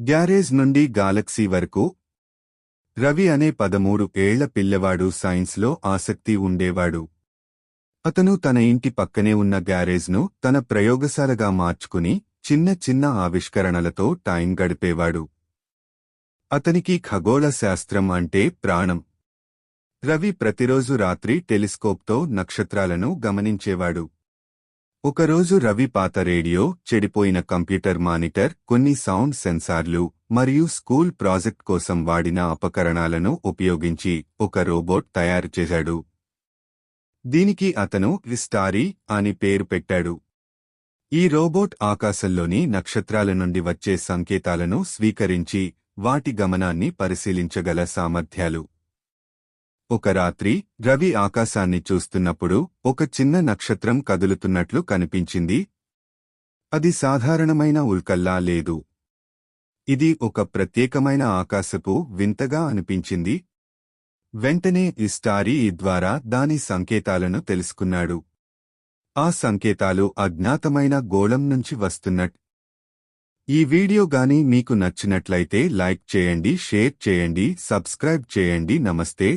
Garage నుండి గాలక్సీ వరకు? రవి అనే పదమూడు ఏళ్ళ పిల్లవాడు సైన్స్లో ఆసక్తి ఉండేవాడు. అతను తన ఇంటి పక్కనే ఉన్న గ్యారేజ్ను తన ప్రయోగశాలగా మార్చుకుని చిన్న చిన్న ఆవిష్కరణలతో టైం గడిపేవాడు. అతనికి ఖగోళ శాస్త్రం అంటే ప్రాణం. రవి ప్రతిరోజు రాత్రి టెలిస్కోప్తో నక్షత్రాలను గమనించేవాడు. ఒకరోజు రవి పాత రేడియో చెడిపోయిన కంప్యూటర్ మానిటర్ కొన్ని సౌండ్ సెన్సార్లు మరియు స్కూల్ ప్రాజెక్ట్ కోసం వాడిన ఉపకరణాలను ఉపయోగించి ఒక రోబోట్ తయారు చేశాడు. దీనికి అతను విస్టారీ అని పేరు పెట్టాడు. ఈ రోబోట్ ఆకాశంలోని నక్షత్రాల నుండి వచ్చే సంకేతాలను స్వీకరించి వాటి గమనాన్ని పరిశీలించగల సామర్థ్యాలు. ఒక రాత్రి రవి ఆకాశాన్ని చూస్తున్నప్పుడు ఒక చిన్న నక్షత్రం కదులుతున్నట్లు కనిపించింది. అది సాధారణమైన ఉల్కల్లా లేదు. ఇది ఒక ప్రత్యేకమైన ఆకాశపు వింతగా అనిపించింది. వెంటనే ఇస్టారీ ద్వారా దాని సంకేతాలను తెలుసుకున్నాడు. ఆ సంకేతాలు అజ్ఞాతమైన గోళం నుంచి వస్తున్నట్. ఈ వీడియో గాని మీకు నచ్చినట్లయితే లైక్ చేయండి షేర్ చేయండి సబ్స్క్రైబ్ చేయండి నమస్తే.